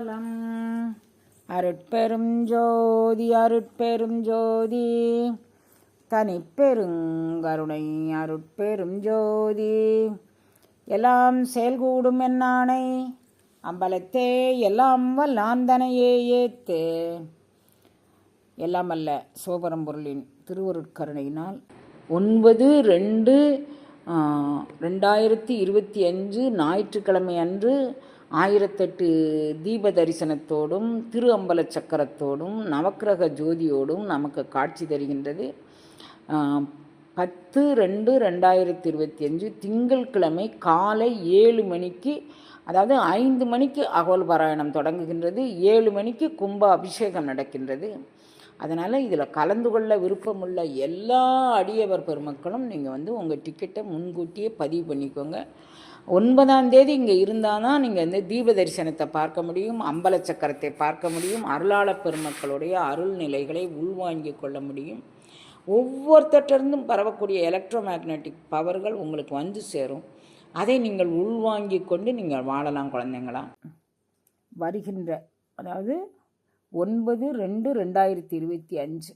காலம் அருட்பெரும் ஜோதி அருட்பெரும் ஜோதி. தனிப்பெருங்கருணை அருட்பெரும் ஜோதி. எல்லாம் செயல்கூடும் என்னானை அம்பலத்தே எல்லாம் வல்லாந்தனையே ஏத்தே. எல்லாம் அல்ல சோபரம்பொருளின் திருவருட்கருணையினால். ஒன்பது ரெண்டு ரெண்டாயிரத்தி இருபத்தி அஞ்சு ஞாயிற்றுக்கிழமை அன்று ஆயிரத்தெட்டு தீப தரிசனத்தோடும் திரு அம்பல சக்கரத்தோடும் நவக்கிரக ஜோதியோடும் நமக்கு காட்சி தருகின்றது. பத்து ரெண்டு ரெண்டாயிரத்தி இருபத்தி அஞ்சு திங்கட்கிழமை காலை ஏழு மணிக்கு அதாவது ஐந்து மணிக்கு அகோல் பாராயணம் தொடங்குகின்றது. ஏழு மணிக்கு கும்ப அபிஷேகம் நடக்கின்றது. அதனால் இதில் கலந்து கொள்ள விருப்பமுள்ள எல்லா அடியவர் பெருமக்களும் நீங்கள் வந்து உங்கள் டிக்கெட்டை முன்கூட்டியே பதிவு பண்ணிக்கோங்க. ஒன்பதாம் தேதி இங்கே இருந்தால் தான் நீங்கள் வந்து தீப தரிசனத்தை பார்க்க முடியும் அம்பல சக்கரத்தை பார்க்க முடியும் அருளாளப் பெருமக்களுடைய அருள் நிலைகளை உள்வாங்கி கொள்ள முடியும். ஒவ்வொருத்தட்டிருந்தும் பரவக்கூடிய எலக்ட்ரோ மேக்னெட்டிக் பவர்கள் உங்களுக்கு வந்து சேரும். அதை நீங்கள் உள்வாங்கி கொண்டு நீங்கள் வாழலாம் குழந்தைங்களா? வருகின்ற அதாவது ஒன்பது ரெண்டு ரெண்டாயிரத்தி இருபத்தி அஞ்சு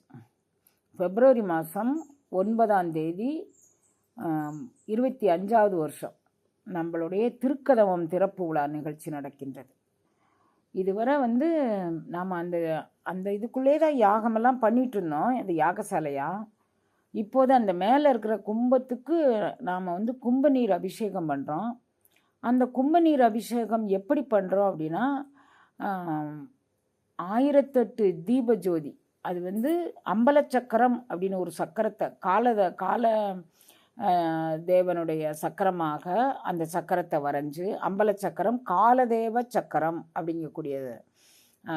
பிப்ரவரி மாதம் ஒன்பதாம் தேதி இருபத்தி அஞ்சாவது வருஷம். நம்மளுடைய திருக்கதவம் திறப்பு விழா நிகழ்ச்சி நடக்கின்றது. இதுவரை வந்து நாம் அந்த அந்த இதுக்குள்ளே தான் யாகமெல்லாம் பண்ணிகிட்டு இருந்தோம் அந்த யாகசாலையாக இப்போது அந்த மேலே இருக்கிற கும்பத்துக்கு நாம் வந்து கும்ப நீர் அபிஷேகம் பண்ணுறோம் அந்த கும்ப நீர் அபிஷேகம் எப்படி பண்ணுறோம் அப்படின்னா ஆயிரத்தெட்டு தீப ஜோதி அது வந்து அம்பலச்சக்கரம் அப்படின்னு ஒரு சக்கரத்தை காலத கால தேவனுடைய சக்கரமாக அந்த சக்கரத்தை வரைஞ்சு அம்பல சக்கரம் காலதேவ சக்கரம் அப்படிங்கக்கூடியது.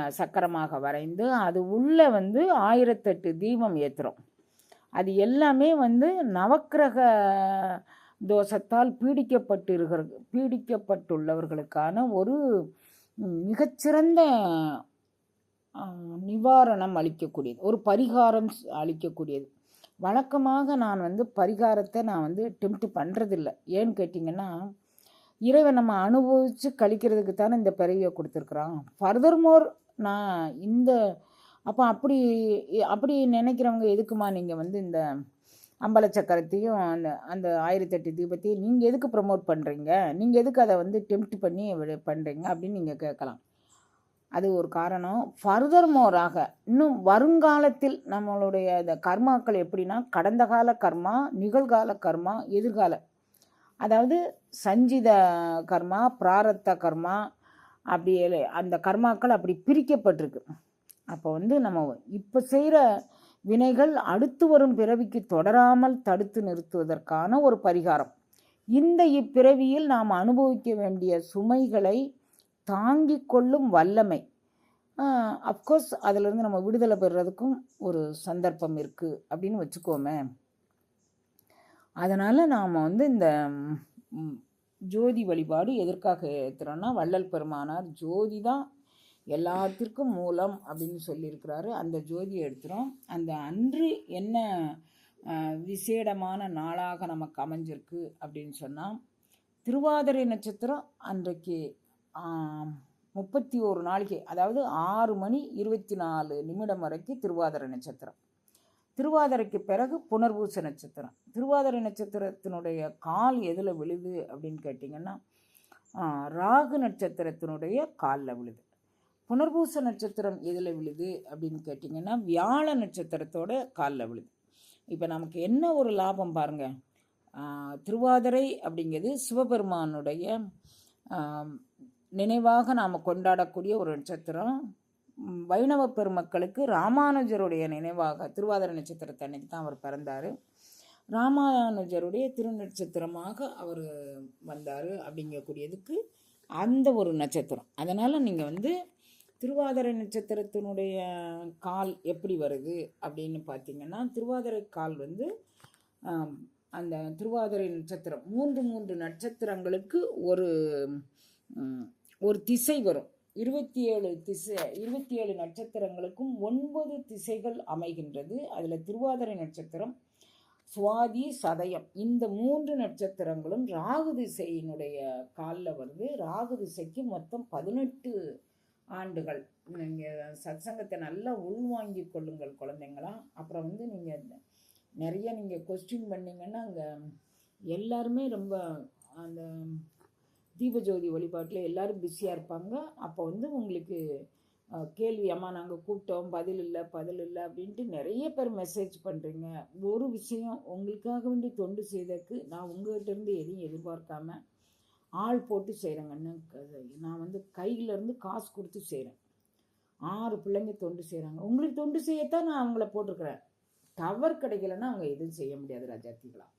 சக்கரமாக வரைந்து அது உள்ளே வந்து ஆயிரத்தெட்டு தீபம் ஏற்றுறோம் அது எல்லாமே வந்து நவக்கிரக தோஷத்தால் பீடிக்கப்பட்டிருக்கிற பீடிக்கப்பட்டுள்ளவர்களுக்கான ஒரு மிகச்சிறந்த நிவாரணம் அளிக்கக்கூடியது. ஒரு பரிகாரம் ஸ்- அளிக்கக்கூடியது. வழக்கமாக நான் வந்து பரிகாரத்தை நான் வந்து டெம்ப்ட் பண்ணுறதில்ல ஏன்னு கேட்டிங்கன்னா இறைவன் நம்ம அனுபவித்து கழிக்கிறதுக்கு தானே இந்த பிறவியை கொடுத்துருக்குறான். ஃபர்தர்மோர் நான் இந்த அப்போ அப்படி அப்படி நினைக்கிறவங்க எதுக்குமா நீங்கள் வந்து இந்த அம்பல சக்கரத்தையும் அந்த அந்த ஆயிரத்தெட்டு தீபத்தையும் நீங்கள் எதுக்கு ப்ரமோட் பண்ணுறீங்க நீங்கள் எதுக்கு அதை வந்து டெம்ப்ட் பண்ணி பண்ணுறீங்க அப்படின்னு நீங்கள் கேட்கலாம். அது ஒரு காரணம். ஃபர்தர் மோராக இன்னும் வருங்காலத்தில் நம்மளுடைய இந்த கர்மாக்கள் எப்படின்னா கடந்த கால கர்மா நிகழ்கால கர்மா எதிர்கால. அதாவது சஞ்சித கர்மா பிராரத்த கர்மா அப்படி அந்த கர்மாக்கள் அப்படி பிரிக்கப்பட்டிருக்கு. அப்போ வந்து நம்ம இப்போ செய்கிற வினைகள் அடுத்து வரும் பிறவிக்கு தொடராமல் தடுத்து நிறுத்துவதற்கான ஒரு பரிகாரம். இந்த இப்பிறவியில் நாம் அனுபவிக்க வேண்டிய சுமைகளை தாங்கி கொள்ளும் வல்லமை. அஃப்கோர்ஸ் அதிலிருந்து நம்ம விடுதலை பெறுறதுக்கும் ஒரு சந்தர்ப்பம் இருக்குது அப்படின்னு வச்சுக்கோமே. அதனால் நாம் வந்து இந்த ஜோதி வழிபாடு எதற்காக ஏற்றுறோன்னா வள்ளல் பெருமானார் ஜோதி தான் எல்லாத்திற்கும் மூலம் அப்படின்னு சொல்லியிருக்கிறாரு. அந்த ஜோதியை எடுத்துகிறோம் அந்த அன்று என்ன விசேடமான நாளாக நமக்கு அமைஞ்சிருக்கு அப்படின்னு சொன்னால் திருவாதிரை நட்சத்திரம் அன்றைக்கு முப்பத்தி ஒரு நாளைக்கு அதாவது ஆறு மணி இருபத்தி நாலு நிமிடம் வரைக்கும் திருவாதிரை நட்சத்திரம். திருவாதிரைக்கு பிறகு புனர்பூச நட்சத்திரம். திருவாதிரை நட்சத்திரத்தினுடைய கால் எதில் விழுது அப்படின்னு கேட்டிங்கன்னா ராகு நட்சத்திரத்தினுடைய காலில் விழுது. புனர்பூச நட்சத்திரம் எதில் விழுது அப்படின்னு கேட்டிங்கன்னா வியாழ நட்சத்திரத்தோட காலில் விழுது. இப்போ நமக்கு என்ன ஒரு லாபம் பாருங்கள் திருவாதிரை அப்படிங்கிறது சிவபெருமானுடைய நினைவாக நாம் கொண்டாடக்கூடிய ஒரு நட்சத்திரம். வைணவ பெருமக்களுக்கு ராமானுஜருடைய நினைவாக திருவாதிர நட்சத்திரத்தை அன்னைக்கு தான் அவர் பிறந்தார். ராமானுஜருடைய திருநட்சத்திரமாக அவர் வந்தார் அப்படிங்கக்கூடியதுக்கு அந்த ஒரு நட்சத்திரம். அதனால் நீங்கள் வந்து திருவாதிரை நட்சத்திரத்தினுடைய கால் எப்படி வருது அப்படின்னு பார்த்தீங்கன்னா திருவாதிரை கால் வந்து அந்த திருவாதிரை நட்சத்திரம் மூன்று மூன்று நட்சத்திரங்களுக்கு ஒரு ஒரு திசை வரும். இருபத்தி ஏழு திசை இருபத்தி ஏழு நட்சத்திரங்களுக்கும் ஒன்பது திசைகள் அமைகின்றது. அதில் திருவாதிரை நட்சத்திரம் சுவாதி சதயம். இந்த மூன்று நட்சத்திரங்களும் ராகு திசையினுடைய காலில் வருது. ராகு திசைக்கு மொத்தம் பதினெட்டு ஆண்டுகள். நீங்கள் சத்சங்கத்தை நல்லா உள்வாங்கி கொள்ளுங்கள் குழந்தைங்களாம் அப்புறம் வந்து நீங்கள் நிறைய நீங்கள் கொஸ்டின் பண்ணிங்கன்னா அங்கே எல்லாருமே ரொம்ப அந்த தீபஜோதி வழிபாட்டில் எல்லாரும் பிஸியாக இருப்பாங்க. அப்போ வந்து உங்களுக்கு கேள்வி அம்மா நாங்கள் கூப்பிட்டோம். பதில் இல்லை பதில் இல்லை அப்படின்ட்டு நிறைய பேர் மெசேஜ் பண்ணுறீங்க ஒரு விஷயம் உங்களுக்காக வேண்டி தொண்டு செய்ததுக்கு நான் உங்கள்கிட்டருந்து எதையும் எதிர்பார்க்காம ஆள் போட்டு செய்கிறேங்கன்னு நான் வந்து கையிலேருந்து காசு கொடுத்து செய்கிறேன் ஆறு பிள்ளைங்க தொண்டு செய்கிறாங்க உங்களுக்கு தொண்டு செய்யத்தான் நான் அவங்கள போட்டிருக்கிறேன். டவர் கிடைக்கலன்னா அவங்க எதுவும் செய்ய முடியாது ராஜாத்திகளாக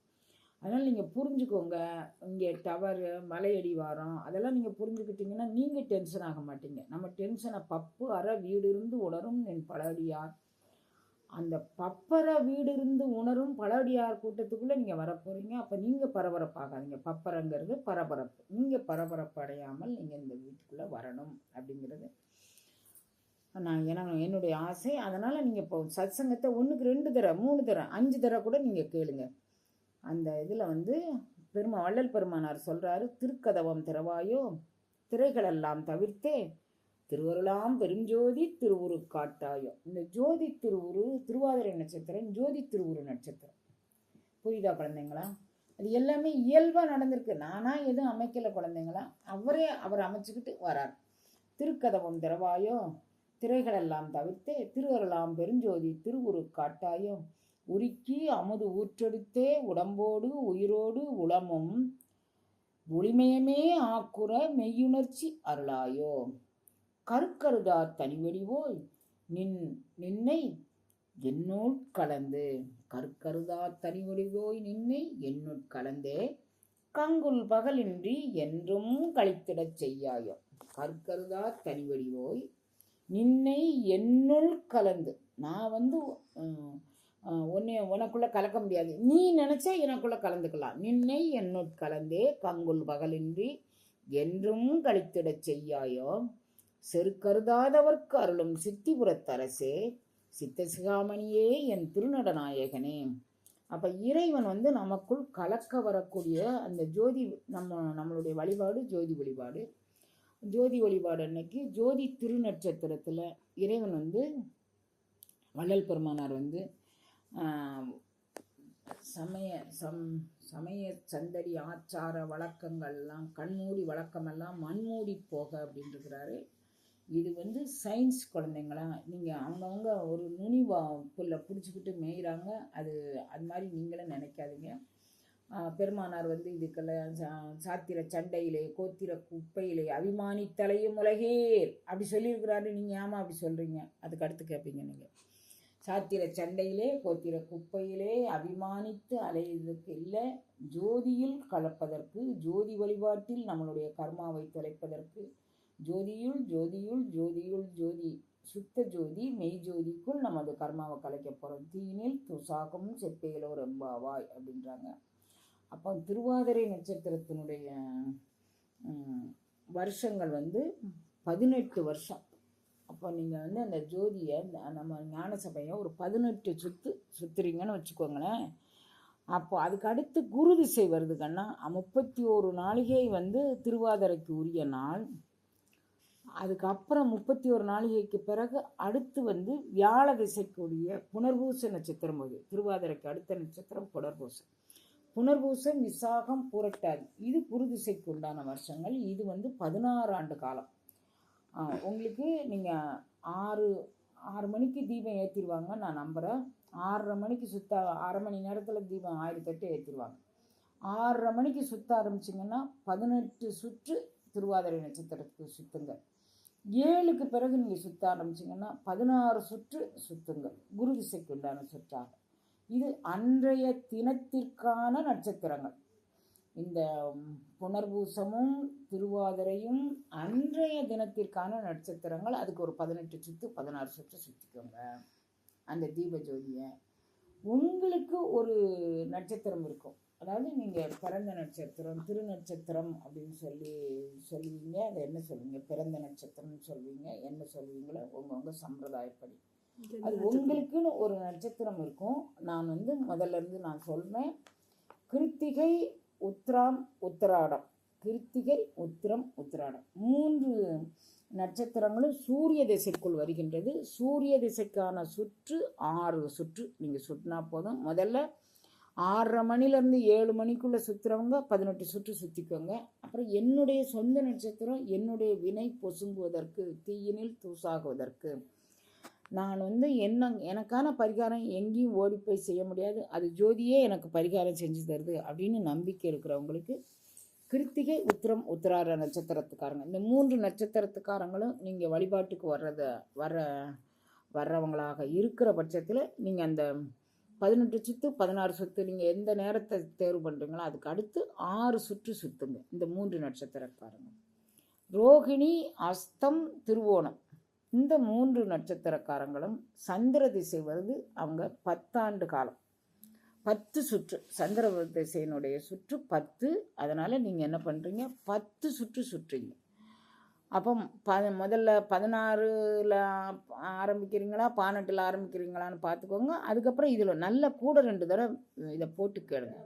அதனால் நீங்கள் புரிஞ்சுக்கோங்க. இங்கே டவரு மலையடி வாரம் அதெல்லாம் நீங்கள் புரிஞ்சுக்கிட்டீங்கன்னா நீங்கள் டென்ஷன் ஆக மாட்டீங்க. நம்ம டென்ஷனை பப்பு அற வீடு இருந்து உணரும் என் பழடியார் அந்த பப்பர வீடு இருந்து உணரும் பழடியார் கூட்டத்துக்குள்ளே நீங்கள் வரப்போகிறீங்க அப்போ நீங்கள் பரபரப்பாகாதீங்க. பப்பரங்கிறது பரபரப்பு. நீங்கள் பரபரப்பு அடையாமல் நீங்கள் இந்த வீட்டுக்குள்ளே வரணும் அப்படிங்கிறது நான் ஏன்னா என்னுடைய ஆசை. அதனால் நீங்கள் இப்போ சத்சங்கத்தை ஒன்றுக்கு ரெண்டு தர மூணு தர அஞ்சு தர கூட நீங்கள் கேளுங்கள் அந்த இதில் வந்து பெருமா வள்ளல் பெருமானார் சொல்கிறாரு திருக்கதவம் திறவாயோ திரைகளெல்லாம் தவிர்த்தே திருவருளாம் பெருஞ்சோதி திருவுரு காட்டாயோ. இந்த ஜோதி திருவுரு திருவாதிரை நட்சத்திரம் ஜோதி திருவுரு நட்சத்திரம். புரியுதா குழந்தைங்களா? அது எல்லாமே இயல்பாக நடந்திருக்கு. நானாக எதுவும் அமைக்கலை குழந்தைங்களா? அவரே அவர் அமைச்சுக்கிட்டு வரார். திருக்கதவம் திறவாயோ திரைகளெல்லாம் தவிர்த்தே திருவருளாம் பெருஞ்சோதி திருவுரு காட்டாயோ உருக்கி அமுது ஊற்றெடுத்தே உடம்போடு உயிரோடு உளமும் ஒளிமயமே ஆக்குற மெய்யுணர்ச்சி அருளாயோ. கருக்கருதார் தனிவடிவோய் நின் நின்னை என்னுள் கலந்து. கற்கருதார் தனிவடிவோய் நின்னை என்னுள் கலந்தே. கங்குல் பகலின்றி என்றும் கழித்திடச் செய்யாயோ. கற்கருதார் தனிவடிவோய் நின்னை என்னுள் கலந்து. நான் வந்து உன்னை உனக்குள்ளே கலக்க முடியாது. நீ நினச்சா எனக்குள்ளே கலந்துக்கலாம். நின்னை என்னுள் கலந்தே கங்குல் பகலின்றி என்றும் கழித்திடச் செய்யாயோ? செருக்கருதாதவர்க்கு அருளும் சித்திபுரத்தரசே சித்தசிகாமணியே என் திருநடநாயகனே. அப்போ இறைவன் வந்து நமக்குள் கலக்க வரக்கூடிய அந்த ஜோதி நம்ம நம்மளுடைய வழிபாடு ஜோதி வழிபாடு. ஜோதி வழிபாடு அன்னைக்கு ஜோதி திருநட்சத்திரத்தில் இறைவன் வந்து வள்ளல் பெருமானார் வந்து சமய சம் சமய சந்தடி ஆச்சார வழக்கங்கள்லாம் கண்மூடி வழக்கமெல்லாம் மண்மூடி போக அப்படின்ட்டுருக்கிறாரு இது வந்து சயின்ஸ் குழந்தைங்களா? நீங்கள் அவங்கவுங்க ஒரு நுனி வா பிடிச்சிக்கிட்டு மேய்கிறாங்க அது அது மாதிரி நீங்களும் நினைக்காதீங்க. பெருமானார் வந்து இதுக்கெல்லாம் சா- சாத்திர சண்டையிலே கோத்திர குப்பையிலே அபிமானித்தலையும் உலகேர் அப்படி சொல்லியிருக்கிறாரு. நீங்கள் ஏமா அப்படி சொல்கிறீங்க அதுக்கு அடுத்து கேட்பீங்க நீங்கள் சாத்திர சண்டையிலே கோத்திர குப்பையிலே அபிமானித்து அலைவதற்கு இல்லை. ஜோதியில் கலப்பதற்கு ஜோதி வழிபாட்டில் நம்மளுடைய கர்மாவை தொலைப்பதற்கு. ஜோதியுள் ஜோதியுள் ஜோதியுள் ஜோதி. சுத்த ஜோதி மெய் ஜோதிக்குள் நமது கர்மாவை கலைக்க போகிறோம் தீனில் துசாகம் செப்பையிலோ ரெம்பாவாய் அப்படின்றாங்க. அப்போ திருவாதிரை நட்சத்திரத்தினுடைய வருஷங்கள் வந்து பதினெட்டு வருஷம். அப்போ நீங்கள் வந்து அந்த ஜோதியை நம்ம ஞான சபையை ஒரு பதினெட்டு சுத்து சுத்துறீங்கன்னு வச்சுக்கோங்களேன். அப்போ அதுக்கு அடுத்து குரு திசை வருது கண்ணா. முப்பத்தி ஒரு நாளிகை வந்து திருவாதிரைக்கு உரிய நாள். அதுக்கப்புறம் முப்பத்தி ஒரு நாளிகைக்கு பிறகு அடுத்து வந்து வியாழ திசைக்குரிய புனர்பூச நட்சத்திரம் வருது. திருவாதிரைக்கு அடுத்த நட்சத்திரம் புனர்பூசம். புனர்பூசம் விசாகம் புரட்டாதி. இது குரு திசைக்கு உண்டான வருஷங்கள். இது வந்து பதினாறு ஆண்டு காலம். உங்களுக்கு நீங்கள் ஆறு ஆறு மணிக்கு தீபம் ஏற்றிடுவாங்க நான் நம்புகிறேன் ஆறரை மணிக்கு சுத்த அரை மணி நேரத்தில் தீபம் ஆயிரத்தெட்டு ஏற்றிடுவாங்க ஆறரை மணிக்கு சுத்த ஆரம்பிச்சிங்கன்னா பதினெட்டு சுற்று திருவாதிரை நட்சத்திரத்துக்கு சுத்துங்க. ஏழுக்கு பிறகு நீங்கள் சுத்த ஆரம்பிச்சிங்கன்னா பதினாறு சுற்று சுத்துங்க. குரு திசைக்கு உண்டான சுற்றாக இது அன்றைய தினத்திற்கான நட்சத்திரங்கள். இந்த புனர்பூசமும் திருவாதிரையும் அன்றைய தினத்திற்கான நட்சத்திரங்கள். அதுக்கு ஒரு பதினெட்டு சுற்று பதினாறு சுற்று சுற்றிக்கோங்க அந்த தீப ஜோதியை. உங்களுக்கு ஒரு நட்சத்திரம் இருக்கும். அதாவது நீங்கள் பிறந்த நட்சத்திரம் திருநட்சத்திரம் அப்படின்னு சொல்லி சொல்லுவீங்க. அதை என்ன சொல்லுவீங்க? பிறந்த நட்சத்திரம்னு சொல்லுவீங்க. என்ன சொல்லுவீங்களோ உங்கவுங்க சம்பிரதாயப்படி. அது உங்களுக்குன்னு ஒரு நட்சத்திரம் இருக்கும். நான் வந்து முதல்ல இருந்து நான் சொல்றேன். கிருத்திகை உத்ராம் உத்திராடம் கிருத்திகை உத்திரம் உத்திராடம் மூன்று நட்சத்திரங்களும் சூரிய திசைக்குள் வருகின்றது. சூரிய திசைக்கான சுற்று ஆறு சுற்று. நீங்கள் சுற்றினா போதும். முதல்ல ஆறரை மணிலேருந்து ஏழு மணிக்குள்ளே சுற்றுறவங்க பதினெட்டு சுற்று சுற்றிக்கோங்க அப்புறம் என்னுடைய சொந்த நட்சத்திரம் என்னுடைய வினை பொசுங்குவதற்கு தீயினில் தூசாகுவதற்கு. நான் வந்து என்ன எனக்கான பரிகாரம் எங்கேயும் ஓடி போய் செய்ய முடியாது. அது ஜோதியே எனக்கு பரிகாரம் செஞ்சு தருது அப்படின்னு நம்பிக்கை இருக்கிறவங்களுக்கு கிருத்திகை உத்திரம் உத்திரார நட்சத்திரத்துக்காரங்க. இந்த மூன்று நட்சத்திரத்துக்காரங்களும் நீங்கள் வழிபாட்டுக்கு வர்றத வர வர்றவங்களாக இருக்கிற பட்சத்தில் நீங்கள் அந்த பதினெட்டு சுற்று பதினாறு சுற்று நீங்கள் எந்த நேரத்தை தேர்வு பண்ணுறீங்களோ அதுக்கு அடுத்து ஆறு சுற்று சுற்றுங்க இந்த மூன்று நட்சத்திரக்காரங்க. ரோகிணி அஸ்தம் திருவோணம். இந்த மூன்று நட்சத்திரக்காரங்களும் சந்திர திசை வருது. அவங்க பத்தாண்டு காலம். பத்து சுற்று. சந்திர திசையினுடைய சுற்று பத்து. அதனால் நீங்கள் என்ன பண்ணுறீங்க பத்து சுற்று சுற்றுங்க. அப்போ ப முதல்ல பதினாறில் ஆரம்பிக்கிறீங்களா? பதினெட்டில் ஆரம்பிக்கிறீங்களான்னு பார்த்துக்கோங்க. அதுக்கப்புறம் இதில் நல்ல கூட ரெண்டு தடவை இதை போட்டு கேளுங்க.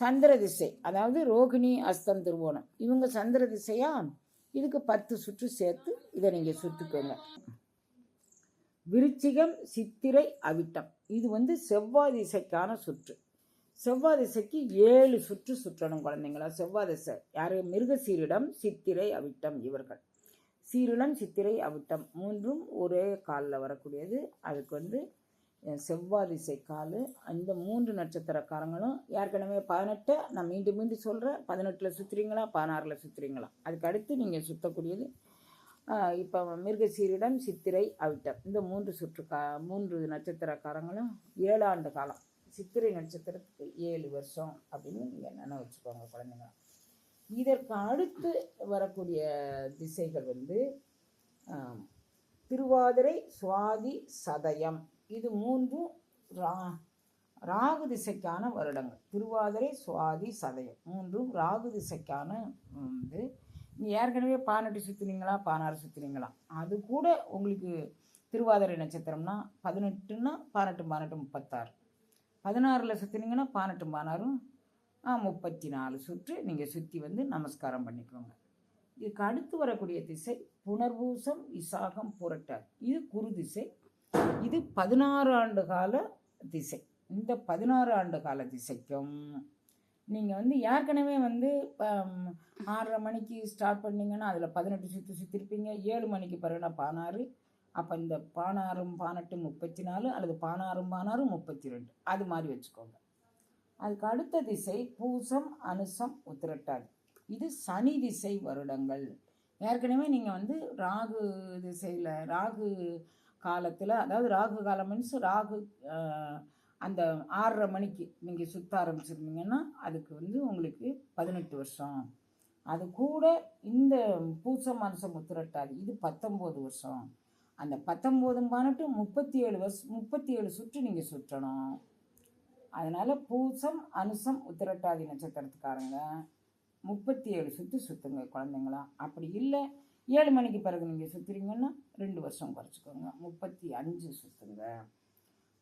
சந்திர திசை. அதாவது ரோகிணி அஸ்தம் திருவோணம். இவங்க சந்திர திசையாக இதுக்கு பத்து சுற்று சேர்த்து இதை நீங்கள் சுற்றிக்கோங்க விருச்சிகம் சித்திரை அவிட்டம். இது வந்து செவ்வாய் திசைக்கான சுற்று. செவ்வாய் திசைக்கு ஏழு சுற்று சுற்றணும் குழந்தைங்களா? செவ்வாய் திசை. யார்? மிருகசீரிடம் சித்திரை அவிட்டம் இவர்கள். சீரிடம் சித்திரை அவிட்டம் மூன்றும் ஒரே காலில் வரக்கூடியது. அதுக்கு வந்து செவ்வாதிசை செவ்வாய் அந்த மூன்று நட்சத்திரக்காரங்களும் ஏற்கனவே பதினெட்டை நான் மீண்டும் மீண்டும் சொல்கிறேன் பதினெட்டில் சுற்றுறீங்களா பதினாறில் சுற்றுறீங்களா அதுக்கு அடுத்து நீங்கள் சுற்றக்கூடியது இப்போ மிருகசீரிடம் சித்திரை அவிட்டம். இந்த மூன்று சுற்றுக்கா மூன்று நட்சத்திரக்காரங்களும் ஏழாண்டு காலம். சித்திரை நட்சத்திரத்துக்கு ஏழு வருஷம் அப்படின்னு நீங்கள் நினைவு வச்சுக்கோங்க குழந்தைங்க இதற்கு அடுத்து வரக்கூடிய திசைகள் வந்து திருவாதிரை சுவாதி சதயம். இது மூன்றும் ரா ராகு திசைக்கான வருடங்கள். திருவாதிரை சுவாதி சதயம். மூன்றும் ராகு திசைக்கான வந்து நீங்கள் ஏற்கனவே பானட்டு சுற்றுனீங்களா பானாறு சுற்றுனீங்களா அது கூட உங்களுக்கு திருவாதிரை நட்சத்திரம்னா பதினெட்டுன்னா பதினெட்டு பதினெட்டு முப்பத்தாறு. பதினாறில் சுற்றுனீங்கன்னா பதினெட்டு பானாறும் முப்பத்தி நாலு சுற்று நீங்கள் சுற்றி வந்து நமஸ்காரம் பண்ணிக்கோங்க. இதுக்கு அடுத்து வரக்கூடிய திசை புனர்பூசம் விசாகம் புரட்டார் இது குரு திசை. இது பதினாறு ஆண்டு கால திசை. இந்த பதினாறு ஆண்டு கால திசைக்கும் நீங்கள் வந்து ஏற்கனவே வந்து ஆறரை மணிக்கு ஸ்டார்ட் பண்ணிங்கன்னா அதில் பதினெட்டு சுற்றி சுற்றிருப்பீங்க ஏழு மணிக்கு பிறகுனா பதினாறு அப்போ இந்த பானாறும் பானெட்டு முப்பத்தி நாலு அல்லது பானாறும் பானாறும் முப்பத்தி ரெண்டு அது மாதிரி வச்சுக்கோங்க. அதுக்கு அடுத்த திசை பூசம் அனுசம் உத்திரட்டாதி. இது சனி திசை வருடங்கள். ஏற்கனவே நீங்கள் வந்து ராகு திசையில் ராகு காலத்தில் அதாவது ராகு காலம் மீன்ஸ் ராகு அந்த ஆறரை மணிக்கு நீங்கள் சுற்ற ஆரம்பிச்சிருந்தீங்கன்னா அதுக்கு வந்து உங்களுக்கு பதினெட்டு வருஷம். அது கூட இந்த பூசம் அனுசம் உத்திரட்டாதி இது பத்தொம்போது வருஷம். அந்த பத்தொம்போதும் பதினெட்டு முப்பத்தி ஏழு வருஷம் முப்பத்தி ஏழு சுற்று நீங்கள் சுற்றணும். அதனால் பூசம் அனுசம் உத்திரட்டாதி நட்சத்திரத்துக்காரங்க முப்பத்தி ஏழு சுற்று சுற்றுங்க குழந்தைங்களா. அப்படி இல்லை ஏழு மணிக்கு பிறகு நீங்கள் சுற்றுறீங்கன்னா ரெண்டு வருஷம் குறைச்சிக்கோங்க. முப்பத்தி அஞ்சு சுற்றுங்க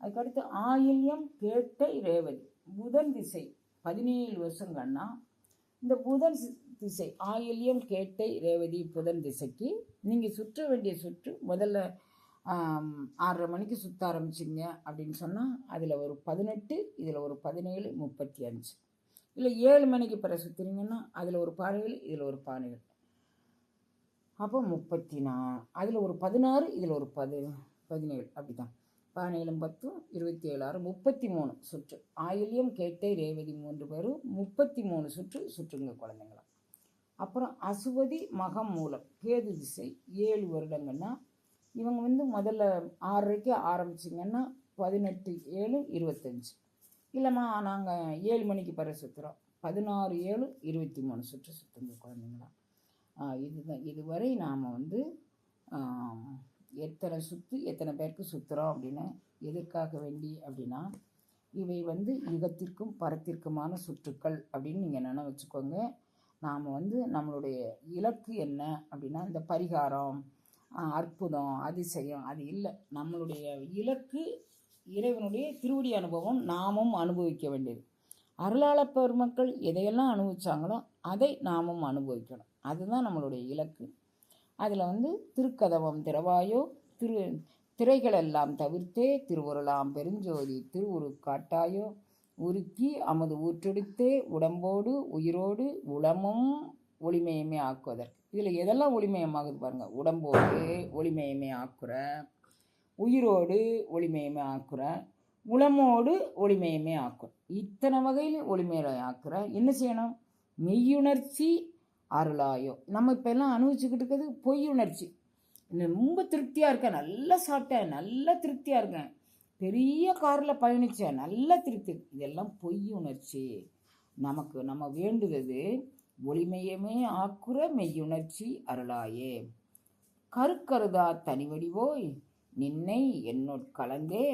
அதுக்கடுத்து ஆயில்யம் கேட்டை ரேவதி. புதன் திசை பதினேழு வருஷங்கன்னா இந்த புதன் திசை ஆயில்யம் கேட்டை ரேவதி புதன் திசைக்கு நீங்கள் சுற்ற வேண்டிய சுற்று முதல்ல ஆறரை மணிக்கு சுற்ற ஆரம்பிச்சிங்க அப்படின்னு சொன்னால் அதில் ஒரு பதினெட்டு இதில் ஒரு பதினேழு முப்பத்தி அஞ்சு. இல்லை ஏழு மணிக்கு பிறகு சுற்றுறீங்கன்னா அதில் ஒரு பானைகள் இதில் ஒரு பானைகள் அப்போ முப்பத்தி நா அதில் ஒரு பதினாறு இதில் ஒரு பதி பதினேழு அப்படி தான் பதினேழும் பத்தும் இருபத்தி ஏழு ஆறு முப்பத்தி மூணு சுற்று. ஆயில்யம் கேட்டை ரேவதி மூன்று பேரும் முப்பத்தி மூணு சுற்று சுற்றுங்க குழந்தைங்களா. அப்புறம் அசுவதி மகம் மூலம் கேது திசை ஏழு வருடங்கன்னா இவங்க வந்து முதல்ல ஆறரைக்கு ஆரம்பிச்சிங்கன்னா பதினெட்டு ஏழு இருபத்தஞ்சி. இல்லைம்மா நாங்கள் ஏழு மணிக்கு பிறகு சுற்றுறோம் பதினாறு ஏழு இருபத்தி மூணு சுற்று சுற்றுங்க குழந்தைங்களா. இதுதான் இதுவரை நாம் வந்து எத்தனை சுற்று எத்தனை பேருக்கு சுற்றுறோம் அப்படின்னு எதற்காக வேண்டி அப்படின்னா இவை வந்து யுகத்திற்கும் பரத்திற்குமான சுற்றுக்கள் அப்படின்னு நீங்கள் நினைவு வச்சுக்கோங்க. நாம் வந்து நம்மளுடைய இலக்கு என்ன அப்படின்னா இந்த பரிகாரம் அற்புதம் அதிசயம் அது இல்லை. நம்மளுடைய இலக்கு இறைவனுடைய திருவடி அனுபவம் நாமும் அனுபவிக்க வேண்டியது. அருளாள பெருமக்கள் எதையெல்லாம் அனுபவித்தாங்களோ அதை நாமும் அனுபவிக்கணும். அதுதான் நம்மளுடைய இலக்கு. அதில் வந்து திருக்கதவம் திறவாயோ திரு திரைகளெல்லாம் தவிர்த்தே திருவுருளாம் பெருஞ்சோதி திருவுரு காட்டாயோ உருக்கி அமது ஊற்றெடுத்தே உடம்போடு உயிரோடு உளமும் ஒளிமயமே ஆக்குவதற்கு. இதில் எதெல்லாம் ஒளிமயமாகுது பாருங்கள் உடம்போடு ஒளிமயமே ஆக்குற உயிரோடு ஒளிமயமே ஆக்குற உளமோடு ஒளிமயமே ஆக்கும் இத்தனை வகையில் ஒளிமயமே ஆக்குற என்ன செய்யணும்? மெய்யுணர்ச்சி அருளாயோ. நம்ம இப்போ எல்லாம் அனுபவிச்சுக்கிட்டு இருக்கிறது பொய் உணர்ச்சி ரொம்ப திருப்தியாக இருக்கேன். நல்லா சாப்பிட்டேன். நல்லா திருப்தியாக இருக்கேன். பெரிய காரில் பயணித்தேன் நல்ல திருப்தி. இதெல்லாம் பொய் உணர்ச்சி நமக்கு நம்ம வேண்டுவது ஒளிமயமே ஆக்குற மெய்யுணர்ச்சி அருளாயே. கருக்கருதா தனிவடிவோய் நின்னை என்னோட் கலந்தே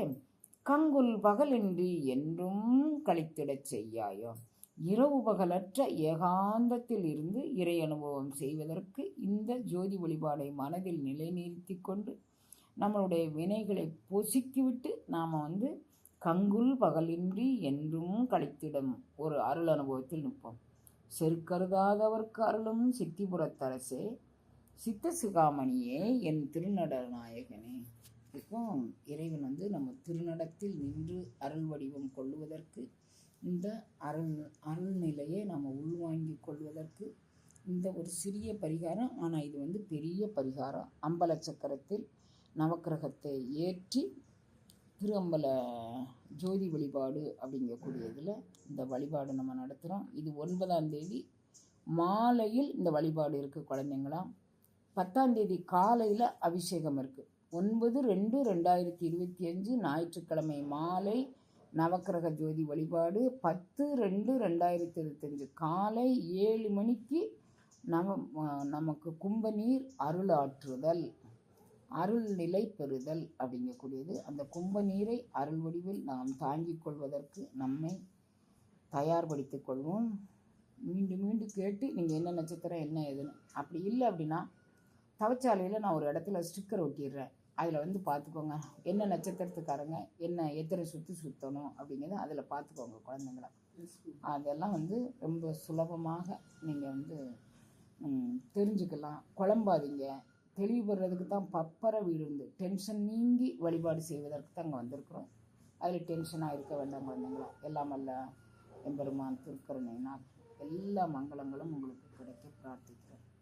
கங்குல் பகலின்றி என்றும் கழித்திடச் செய்யாயோ. இரவு பகலற்ற ஏகாந்தத்தில் இருந்து இறை அனுபவம் செய்வதற்கு இந்த ஜோதி வழிபாடை மனதில் நிலைநிறுத்தி கொண்டு நம்மளுடைய வினைகளை பொசுக்கிவிட்டு நாம் வந்து கங்குல் பகலின்றி என்றும் கழித்திடும் ஒரு அருள் அனுபவத்தில் நிற்போம். செருக்கருதாதவர்க்கு அருளும் சித்திபுரத்தரசே சித்த சிகாமணியே என் திருநட நாயகனே இப்போ இறைவன் வந்து நம்ம திருநடத்தில் நின்று அருள் வடிவம் கொள்ளுவதற்கு இந்த அருள் அருள்நிலையை நம்ம உள்வாங்கிக் கொள்வதற்கு இந்த ஒரு சிறிய பரிகாரம். ஆனால் இது வந்து பெரிய பரிகாரம். அம்பல சக்கரத்தில் நவக்கிரகத்தை ஏற்றி திருஅம்பல ஜோதி வழிபாடு அப்படிங்கக்கூடியதில் இந்த வழிபாடு நம்ம நடத்துகிறோம் இது ஒன்பதாம் தேதி மாலையில் இந்த வழிபாடு இருக்குது குழந்தைங்களாம் பத்தாம் தேதி காலையில் அபிஷேகம் இருக்குது ஒன்பது ரெண்டு ரெண்டாயிரத்தி இருபத்தி அஞ்சு ஞாயிற்றுக்கிழமை மாலை நவக்கிரக ஜோதி வழிபாடு பத்து ரெண்டு ரெண்டாயிரத்தி இருபத்தஞ்சு காலை ஏழு மணிக்கு நம நமக்கு கும்பநீர் அருள் ஆற்றுதல் அருள் நிலை பெறுதல் அப்படிங்கக்கூடியது. அந்த கும்ப நீரை அருள் வடிவில் நாம் தாங்கிக் கொள்வதற்கு நம்மை தயார்படுத்திக் கொள்வோம். மீண்டும் மீண்டும் கேட்டு நீங்கள் என்ன நட்சத்திரம் என்ன ஏதுன்னு. அப்படி இல்லை அப்படின்னா தவச்சாலையில் நான் ஒரு இடத்துல ஸ்டிக்கர் ஒட்டிடுறேன். அதில் வந்து பார்த்துக்கோங்க என்ன நட்சத்திரத்துக்காரங்க என்ன எத்தனை சுற்றி சுற்றணும் அப்படிங்கிறத அதில் பார்த்துக்கோங்க குழந்தைங்கள. அதெல்லாம் வந்து ரொம்ப சுலபமாக நீங்கள் வந்து தெரிஞ்சுக்கலாம். குழம்பாதீங்க. தெளிவுபடுறதுக்கு தான் பப்பர வீடு வந்து டென்ஷன் நீங்கி வழிபாடு செய்வதற்கு தான் அங்கே வந்திருக்கிறோம். அதில் டென்ஷனாக இருக்க வேண்டாம் குழந்தைங்களா. எல்லாம் அல்ல எம்பெருமான் நாள் எல்லா மங்களங்களும் உங்களுக்கு கிடைக்க பிரார்த்திக்கிறேன்